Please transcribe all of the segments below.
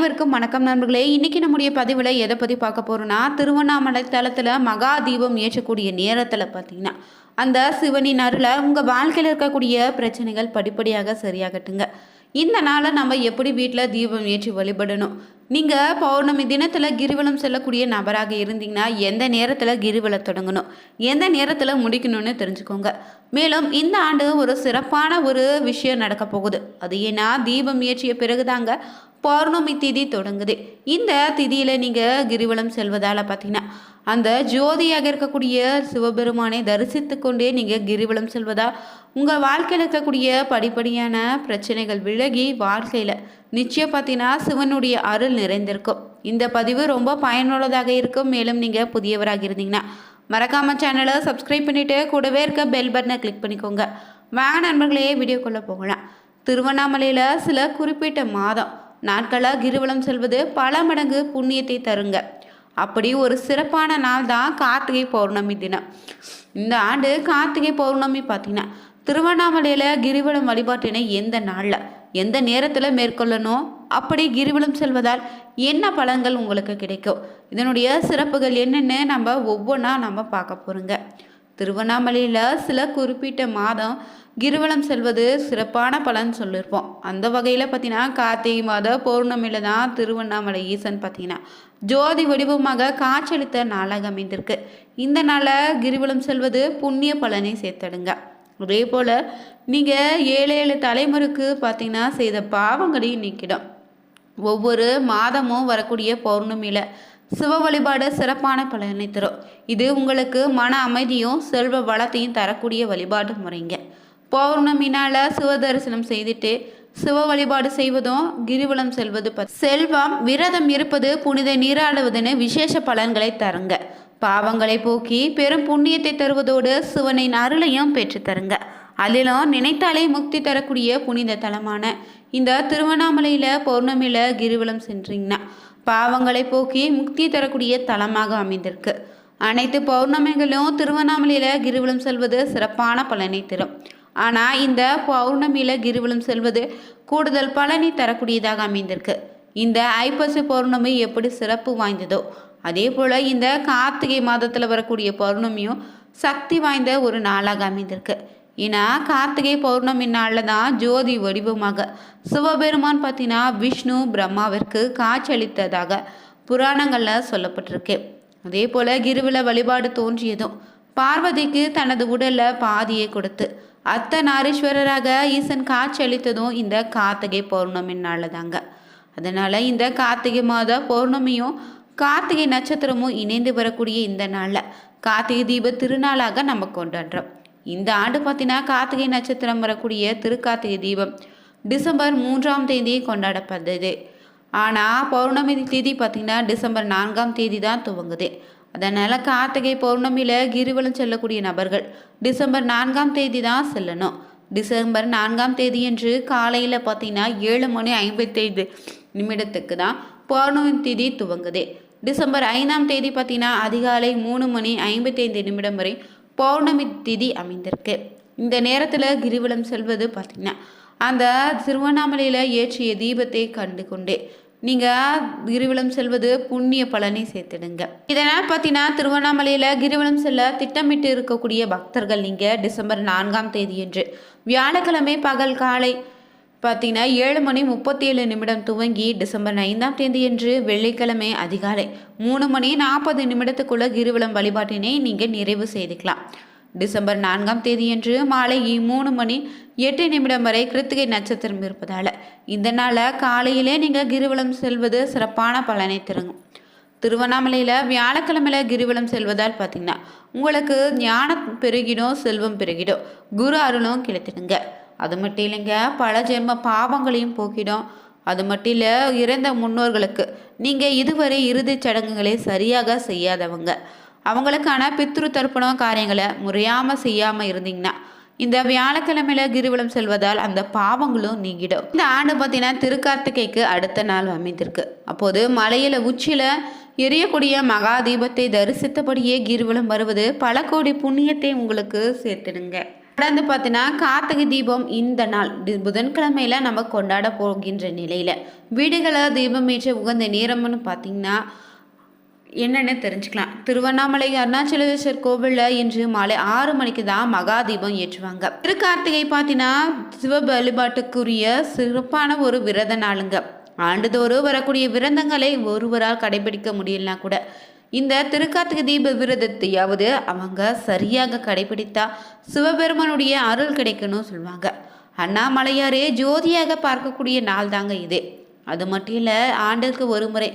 அனைவருக்கும் வணக்கம் நண்பர்களே. இன்னைக்கு நம்முடைய பதிவில் எதை பற்றி பார்க்க போகிறோன்னா திருவண்ணாமலை தலத்தில் மகா தீபம் ஏற்றக்கூடிய நேரத்தில் பார்த்தீங்கன்னா அந்த சிவனின் அருளை உங்கள் வாழ்க்கையில் இருக்கக்கூடிய பிரச்சனைகள் படிப்படியாக சரியாகட்டுங்க. இந்த நாளை நம்ம எப்படி வீட்டில் தீபம் ஏற்றி வழிபடணும்? நீங்கள் பௌர்ணமி தினத்தில் கிரிவலம் செல்லக்கூடிய நபராக இருந்தீங்கன்னா எந்த நேரத்தில் கிரிவலம் தொடங்கணும்? எந்த நேரத்தில் முடிக்கணும்னு தெரிஞ்சுக்கோங்க. மேலும் இந்த ஆண்டு ஒரு சிறப்பான ஒரு விஷயம் நடக்க போகுது. அது ஏன்னா தீபம் ஏற்றிய பிறகுதாங்க பௌர்ணமி திதி தொடங்குது. இந்த திதியில் நீங்கள் கிரிவலம் செல்வதால் பார்த்தீங்கன்னா அந்த ஜோதியாக இருக்கக்கூடிய சிவபெருமானை தரிசித்து கொண்டே நீங்கள் கிரிவலம் செல்வதா உங்கள் வாழ்க்கையில் இருக்கக்கூடிய படிப்படியான பிரச்சனைகள் விலகி வாழ்க்கையில் நிச்சயம் பார்த்தீங்கன்னா சிவனுடைய அருள் நிறைந்திருக்கும். இந்த பதிவு ரொம்ப பயனுள்ளதாக இருக்கும். மேலும் நீங்கள் புதியவராக இருந்தீங்கன்னா மறக்காமல் சேனலை சப்ஸ்கிரைப் பண்ணிவிட்டு கூடவே இருக்க பெல் பட்டனை கிளிக் பண்ணிக்கோங்க. வாங்க நண்பர்களே வீடியோக்குள்ளே போகலாம். திருவண்ணாமலையில் சில குறிப்பிட்ட மாதம் நாட்களாக கிரிவலம் செல்வது பல மடங்கு புண்ணியத்தை தருங்க. அப்படி ஒரு சிறப்பான நாள் தான் கார்த்திகை பௌர்ணமி தினம். இந்த ஆண்டு கார்த்திகை பௌர்ணமி பார்த்தீங்கன்னா திருவண்ணாமலையில் கிரிவலம் வழிபாட்டினை எந்த நாளில் எந்த நேரத்தில் மேற்கொள்ளணும் அப்படி கிரிவலம் செல்வதால் என்ன பலன்கள் உங்களுக்கு கிடைக்கும்? இதனுடைய சிறப்புகள் என்னென்னு நம்ம ஒவ்வொன்றா நம்ம பார்க்க போகிறோங்க திருவண்ணாமலையில் சில குறிப்பிட்ட மாதம் கிரிவலம் செல்வது சிறப்பான பலன் சொல்லியிருப்போம் அந்த வகையில் பார்த்தீங்கன்னா கார்த்திகை மாத பௌர்ணமியில் தான் திருவண்ணாமலை ஈசன் பார்த்தீங்கன்னா ஜோதி வடிவமாக காட்சியளித்த நாளாக அமைந்திருக்கு. இந்த நாளை கிரிவலம் செல்வது புண்ணிய பலனை சேர்த்தடுங்க. அதே போல் நீங்கள் ஏழு ஏழு தலைமுறைக்கு பார்த்தீங்கன்னா செய்த பாவங்களையும் நீக்கிடும். ஒவ்வொரு மாதமும் வரக்கூடிய பௌர்ணமியில் சிவ வழிபாடு சிறப்பான பலனை தரும். இது உங்களுக்கு மன அமைதியும் செல்வ வளத்தையும் தரக்கூடிய வழிபாடு முறைங்க. பௌர்ணமினால சிவ தரிசனம் செய்துட்டு சிவ வழிபாடு செய்வதும் கிரிவலம் செல்வது செல்வம் விரதம் இருப்பது புனித நீராடுவதுன்னு விசேஷ பலன்களை தருங்க. பாவங்களை போக்கி பெரும் புண்ணியத்தை தருவதோடு சிவனின் அருளையும் பெற்று தருங்க. அதிலும் நினைத்தாலே முக்தி தரக்கூடிய புனித தலமான இந்த திருவண்ணாமலையில் பௌர்ணமியில் கிரிவலம் சென்றீங்கன்னா பாவங்களை போக்கி முக்தி தரக்கூடிய தலமாக அமைந்திருக்கு. அனைத்து பௌர்ணமிகளும் திருவண்ணாமலையில் கிரிவலம் செல்வது சிறப்பான பலனை தரும். ஆனால் இந்த பௌர்ணமியில் கிரிவலம் செல்வது கூடுதல் பலனை தரக்கூடியதாக அமைந்திருக்கு. இந்த ஐப்பசி பௌர்ணமி எப்படி சிறப்பு வாய்ந்ததோ அதே போல் இந்த கார்த்திகை மாதத்தில் வரக்கூடிய பௌர்ணமியும் சக்தி வாய்ந்த ஒரு நாளாக அமைந்திருக்கு. ஏன்னா கார்த்திகை பௌர்ணமி நாளில் தான் ஜோதி வடிவமாக சிவபெருமான் பார்த்தீங்கன்னா விஷ்ணு பிரம்மாவிற்கு காட்சியளித்ததாக புராணங்களில் சொல்லப்பட்டிருக்கு. அதே போல் கிருவில வழிபாடு தோன்றியதும் பார்வதிக்கு தனது உடலில் பாதியை கொடுத்து அர்த்தநாரீஸ்வரராக ஈசன் காட்சியளித்ததும் இந்த கார்த்திகை பௌர்ணமி நாளில் தாங்க. அதனால் இந்த கார்த்திகை மாத பௌர்ணமியும் கார்த்திகை நட்சத்திரமும் இணைந்து வரக்கூடிய இந்த நாளில் கார்த்திகை தீப திருநாளாக நம்ம கொண்டாடுறோம். இந்த ஆண்டு பார்த்தீங்கன்னா கார்த்திகை நட்சத்திரம் வரக்கூடிய திருக்கார்த்திகை தீபம் டிசம்பர் மூன்றாம் தேதி கொண்டாடப்படுது. ஆனால் பௌர்ணமி தேதி பார்த்திங்கன்னா டிசம்பர் நான்காம் தேதி தான் துவங்குது. அதனால் கார்த்திகை பௌர்ணமியில் கிரிவலம் செல்லக்கூடிய நபர்கள் டிசம்பர் நான்காம் தேதி தான் செல்லணும். டிசம்பர் நான்காம் தேதியன்று காலையில் பார்த்தீங்கன்னா ஏழு மணி ஐம்பத்தைந்து நிமிடத்துக்கு தான் பௌர்ணமி தேதி துவங்குது. டிசம்பர் ஐந்தாம் தேதி பார்த்தீங்கன்னா அதிகாலை மூணு மணி ஐம்பத்தைந்து நிமிடம் வரை பௌர்ணமி திதி அமைந்திருக்கு. இந்த நேரத்தில் கிரிவலம் செல்வது பார்த்தீங்கன்னா அந்த திருவண்ணாமலையில் ஏற்றிய தீபத்தை கண்டு கொண்டே நீங்கள் கிரிவலம் செல்வது புண்ணிய பலனை சேர்த்துடுங்க. இதனால் பார்த்தீங்கன்னா திருவண்ணாமலையில் கிரிவலம் செல்ல திட்டமிட்டு இருக்கக்கூடிய பக்தர்கள் நீங்கள் டிசம்பர் நான்காம் தேதியன்று வியாழக்கிழமை பகல் காலை பார்த்தீங்கன்னா ஏழு மணி முப்பத்தி ஏழு நிமிடம் துவங்கி டிசம்பர் ஐந்தாம் தேதியன்று வெள்ளிக்கிழமை அதிகாலை மூணு மணி நாற்பது நிமிடத்துக்குள்ள கிரிவலம் வழிபாட்டினை நீங்கள் நிறைவு செய்துக்கலாம். டிசம்பர் நான்காம் தேதியன்று மாலை மூணு மணி எட்டு நிமிடம் வரை கிருத்திகை நட்சத்திரம் இருப்பதால் இந்த நாளில் காலையிலே நீங்கள் கிரிவலம் செல்வது சிறப்பான பலனை திறங்கும் திருவண்ணாமலையில் வியாழக்கிழமையில் கிரிவலம் செல்வதால் பார்த்தீங்கன்னா உங்களுக்கு ஞானம் பெருகிடும் செல்வம் பெருகிடும் குரு அருளும் கிடைத்திடுங்க. அது மட்டும் இல்லைங்க பல ஜென்ம பாவங்களையும் போக்கிடும். அது மட்டும் இல்லை இறந்த முன்னோர்களுக்கு. நீங்கள் இதுவரை இறுதிச் சடங்குகளை சரியாக செய்யாதவங்க. அவங்களுக்கான பித்ரு தர்ப்பணம் காரியங்களை முறையாமல் செய்யாமல் இருந்தீங்கன்னா இந்த வியாழக்கிழமையில கிரிவலம் செல்வதால் அந்த பாவங்களும் நீங்கிடும். இந்த ஆண்டு பார்த்தீங்கன்னா திருக்கார்த்திகைக்கு அடுத்த நாள் அமைந்திருக்கு. அப்போது மலையில உச்சியில எரியக்கூடிய மகா தீபத்தை தரிசித்தபடியே கிரிவலம் வருவது பல கோடி புண்ணியத்தை உங்களுக்கு சேர்த்துடுங்க. கடந்து பார்த்தீங்கன்னா கார்த்திகை தீபம் இந்த நாள் புதன்கிழமையில் புதன்கிழமையில நம்ம கொண்டாட போகின்ற நிலையில வீடுகளை தீபம் ஏற்ற உகந்த நேரம்னு பார்த்தீங்கன்னா என்னென்னு தெரிஞ்சுக்கலாம். திருவண்ணாமலை அருணாச்சலேஸ்வர் கோவிலில் இன்று மாலை ஆறு மணிக்கு தான் மகா தீபம் ஏற்றுவாங்க. திருக்கார்த்திகை பார்த்தீங்கன்னா சிவ வழிபாட்டுக்குரிய சிறப்பான ஒரு விரத நாளுங்க. ஆண்டுதோறும் வரக்கூடிய விரதங்களை ஒருவரால் கடைபிடிக்க முடியலனா கூட இந்த திருக்கார்த்திகை தீப விரதத்தையாவது அவங்க சரியாக கடைபிடித்தா சிவபெருமானுடைய அருள் கிடைக்கணும் சொல்லுவாங்க. அண்ணாமலையாரே ஜோதியாக பார்க்கக்கூடிய நாள் தாங்க இது. அது மட்டும் இல்லை ஆண்டுக்கு ஒரு முறை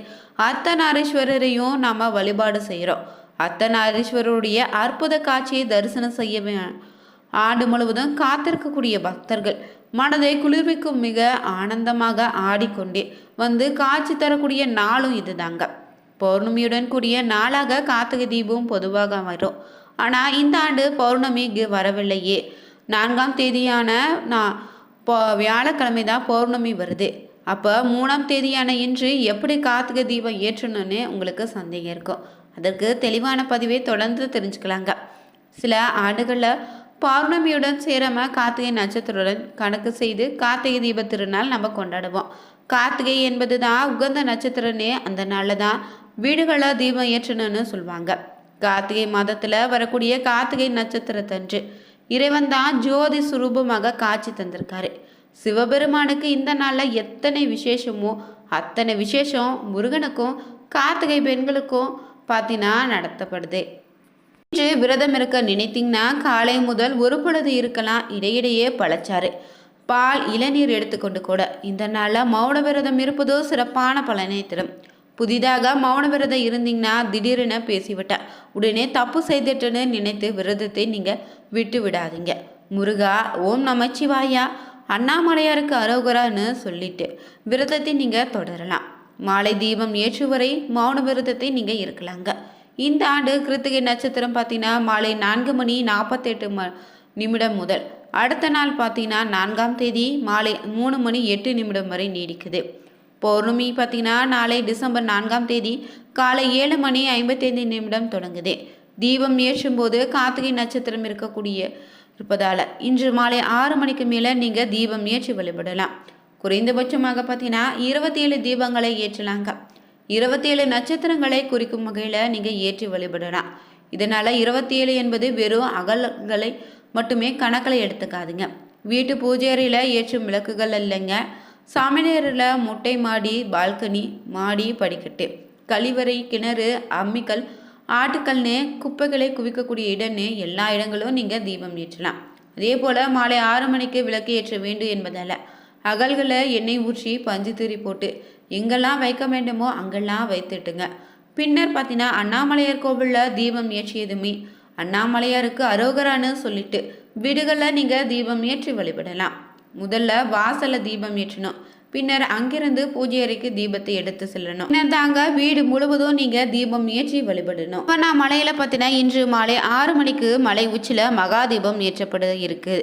அர்த்தநாரீஸ்வரரையும் நாம் வழிபாடு செய்கிறோம் அர்த்தநாரீஸ்வரருடைய அற்புத காட்சியை தரிசனம் செய்ய ஆண்டு முழுவதும் காத்திருக்கக்கூடிய பக்தர்கள். மனதை குளிர்விக்கும் மிக ஆனந்தமாக ஆடிக்கொண்டே வந்து காட்சி தரக்கூடிய நாளும் இதுதாங்க பௌர்ணமியுடன் கூடிய நாளாக கார்த்திகை தீபம் பொதுவாக வரும் ஆனால் இந்த ஆண்டு பௌர்ணமிக்கு வரவில்லையே. நான்காம் தேதியான நான் இப்போ வியாழக்கிழமை தான் பௌர்ணமி வருது. அப்போ மூணாம் தேதியான இன்று எப்படி கார்த்திகை தீபம் ஏற்றணும்னு உங்களுக்கு சந்தேகம் இருக்கும். அதற்கு தெளிவான பதிவை தொடர்ந்து தெரிஞ்சுக்கலாங்க. சில ஆண்டுகளில் பௌர்ணமியுடன் சேராம கார்த்திகை நட்சத்திரத்துடன் கணக்கு செய்து கார்த்திகை தீப திருநாள் நம்ம கொண்டாடுவோம். கார்த்திகை என்பது தான் உகந்த நட்சத்திரனே அந்த நாளில் தான் வீடுகளில் தீபம் ஏற்றணும்னு சொல்லுவாங்க கார்த்திகை மாதத்தில் வரக்கூடிய கார்த்திகை நட்சத்திரத்தன்று இறைவன் தான் ஜோதி சுரூபமாக காட்சி தந்திருக்காரு. சிவபெருமானுக்கு இந்த நாளில் எத்தனை விசேஷமோ அத்தனை விசேஷம் முருகனுக்கும் கார்த்திகை பெண்களுக்கும் பார்த்தீங்கன்னா நடத்தப்படுது. இன்று விரதம் இருக்க நினைத்தீங்கன்னா காலை முதல் ஒரு பொழுது இருக்கலாம் இடையிடையே பழச்சாறு பால் இளநீர் எடுத்துக்கொண்டு கூட இந்த நாளில் மௌன விரதம் இருப்பதோ சிறப்பான பலனை தரும். புதிதாக மௌன விரதம் இருந்தீங்கன்னா திடீரென பேசிவிட்டா உடனே தப்பு செய்துட்டுன்னு நினைத்து விரதத்தை நீங்கள் விட்டு விடாதீங்க முருகா ஓம் நமச்சிவாயா அண்ணாமலையாருக்கு அரோகரான்னு சொல்லிட்டு விரதத்தை நீங்கள் தொடரலாம். மாலை தீபம் ஏற்று வரை மௌன விரதத்தை நீங்கள் இருக்கலாங்க. இந்த ஆண்டு கிருத்திகை நட்சத்திரம் பார்த்தீங்கன்னா மாலை நான்கு மணி நாற்பத்தெட்டு ம நிமிடம் முதல். அடுத்த நாள் பார்த்தீங்கன்னா நான்காம் தேதி மாலை மூணு மணி எட்டு நிமிடம் வரை நீடிக்குது. பௌர்ணமி பார்த்தீங்கன்னா நாளை டிசம்பர் நான்காம் தேதி காலை ஏழு மணி ஐம்பத்தைந்து நிமிடம் தொடங்குது. தீபம் ஏற்றும் போது கார்த்திகை நட்சத்திரம் இருக்கக்கூடிய இருப்பதால் இன்று மாலை ஆறு மணிக்கு மேலே நீங்கள் தீபம் ஏற்றி வழிபடலாம். குறைந்தபட்சமாக பார்த்தீங்கன்னா இருபத்தி ஏழு தீபங்களை ஏற்றலாங்க. இருபத்தி ஏழு நட்சத்திரங்களை குறிக்கும் வகையில் நீங்கள் ஏற்றி வழிபடலாம். இதனால் இருபத்தி ஏழு என்பது வெறும் அகல்களை மட்டுமே கணக்கில் எடுத்துக்காதுங்க. வீட்டு பூஜை அறையில் ஏற்றும் விளக்குகள் இல்லைங்க. சாமியாரில் முட்டை மாடி பால்கனி மாடி படிக்கட்டு. கழிவறை கிணறு அம்மிக்கல் ஆட்டுக்கல்னு குப்பைகளை குவிக்கக்கூடிய இடம்னு எல்லா இடங்களும் நீங்கள் தீபம் ஏற்றலாம். அதே போல் மாலை ஆறு மணிக்கு விளக்கு ஏற்ற வேண்டும் என்பதால். அகல்களை எண்ணெய் ஊற்றி பஞ்சு தூரி போட்டு எங்கெல்லாம் வைக்க வேண்டுமோ அங்கெல்லாம் வைத்துட்டுங்க பின்னர் பார்த்தீங்கன்னா அண்ணாமலையார் கோவிலில் தீபம் ஏற்றியதுமே அண்ணாமலையாருக்கு அரோகரான்னு சொல்லிட்டு வீடுகளில் நீங்கள் தீபம் ஏற்றி வழிபடலாம். முதல்ல வாசல்ல தீபம் ஏற்றணும். பின்னர் அங்கிருந்து பூஜை அறைக்கு தீபத்தை எடுத்து செல்லணும். பின்னர் தாங்க வீடு முழுவதும் நீங்க தீபம் ஏற்றி வழிபடணும். இப்போ நான் மலையில பார்த்தீங்கன்னா இன்று மாலை ஆறு மணிக்கு மலை உச்சில மகா தீபம் ஏற்றப்பட இருக்கு.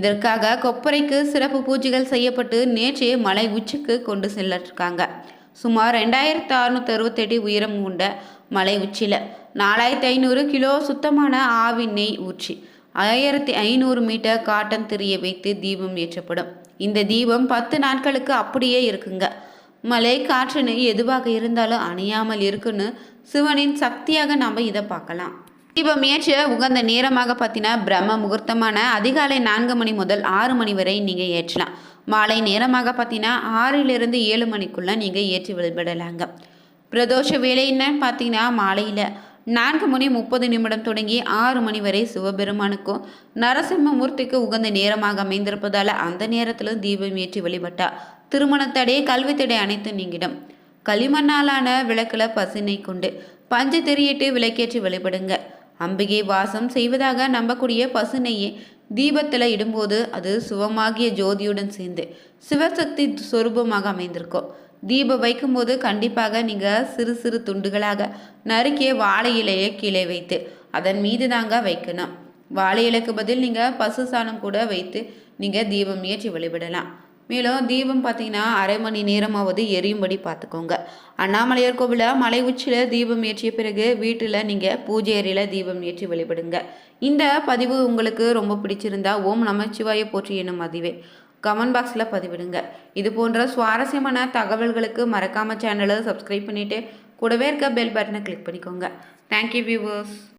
இதற்காக கொப்பரைக்கு சிறப்பு பூஜைகள் செய்யப்பட்டு நேற்றே மலை உச்சிக்கு கொண்டு செல்லிருக்காங்க சுமார் ரெண்டாயிரத்து அறுநூத்தி அறுபத்தெட்டு உயரம் கொண்ட மலை உச்சியில் நாலாயிரத்தி ஐநூறு கிலோ சுத்தமான ஆவி நெய் ஊற்றி ஆயிரத்தி ஐநூறு மீட்டர் காட்டன் திரிய வைத்து தீபம் ஏற்றப்படும். இந்த தீபம் பத்து நாட்களுக்கு அப்படியே இருக்குங்க. மலை காற்றுன்னு எதுவாக இருந்தாலும் அணையாமல் இருக்குன்னு சிவனின் சக்தியாக நாம் இதை பார்க்கலாம். தீபம் ஏற்ற உகந்த நேரமாக பார்த்தீங்கன்னா பிரம்ம முகூர்த்தமான அதிகாலை நான்கு மணி முதல் ஆறு மணி வரை நீங்கள் ஏற்றலாம். மாலை நேரமாக பார்த்தீங்கன்னா ஆறிலிருந்து ஏழு மணிக்குள்ளே நீங்கள் ஏற்றி வழிபடலாங்க பிரதோஷ வேலைன்னு பார்த்தீங்கன்னா மாலையில் நான்கு மணி முப்பது நிமிடம் தொடங்கி ஆறு மணி வரை சிவபெருமானுக்கும் நரசிம்மமூர்த்திக்கு உகந்த நேரமாக அமைந்திருப்பதால் அந்த நேரத்தில் தீபம் ஏற்றி வழிபட்டா திருமணத்தடை கல்வித்தடை அனைத்து நீங்கிடும். களிமண்ணாலான விளக்கில் பசினை கொண்டு பஞ்சு தெரியட்டு விளக்கேற்றி வழிபடுங்க. அம்பிகை வாசம் செய்வதாக நம்பக்கூடிய பசுனையை தீபத்தில் இடும்போது அது சுவமாகிய ஜோதியுடன் சேர்ந்து சிவசக்தி சொரூபமாக அமைந்திருக்கும். தீபம் வைக்கும்போது கண்டிப்பாக நீங்கள் சிறு சிறு துண்டுகளாக நறுக்கிய வாழை இலையை கீழே வைத்து அதன் மீது தாங்க வைக்கணும். வாழை இலைக்கு பதில் நீங்கள் பசு சாணம் கூட வைத்து நீங்கள் தீபம் ஏற்றி வழிபடலாம். மேலும் தீபம் பார்த்தீங்கன்னா அரை மணி நேரமாவது எரியும்படி பார்த்துக்கோங்க. அண்ணாமலையார் கோவிலில் மலை உச்சியில் தீபம் ஏற்றிய பிறகு வீட்டில் நீங்கள் பூஜை அறையில் தீபம் ஏற்றி வழிபடுங்க. இந்த பதிவு உங்களுக்கு ரொம்ப பிடிச்சிருந்தா ஓம் நமச்சிவாய போற்றி என்னும் பதிவே. கமெண்ட் பாக்ஸில் பதிவிடுங்க. இது போன்ற சுவாரஸ்யமான தகவல்களுக்கு மறக்காமல் சேனலை சப்ஸ்கிரைப் பண்ணிவிட்டு கூடவே இருக்க பெல் பட்டனை கிளிக் பண்ணிக்கோங்க. Thank you viewers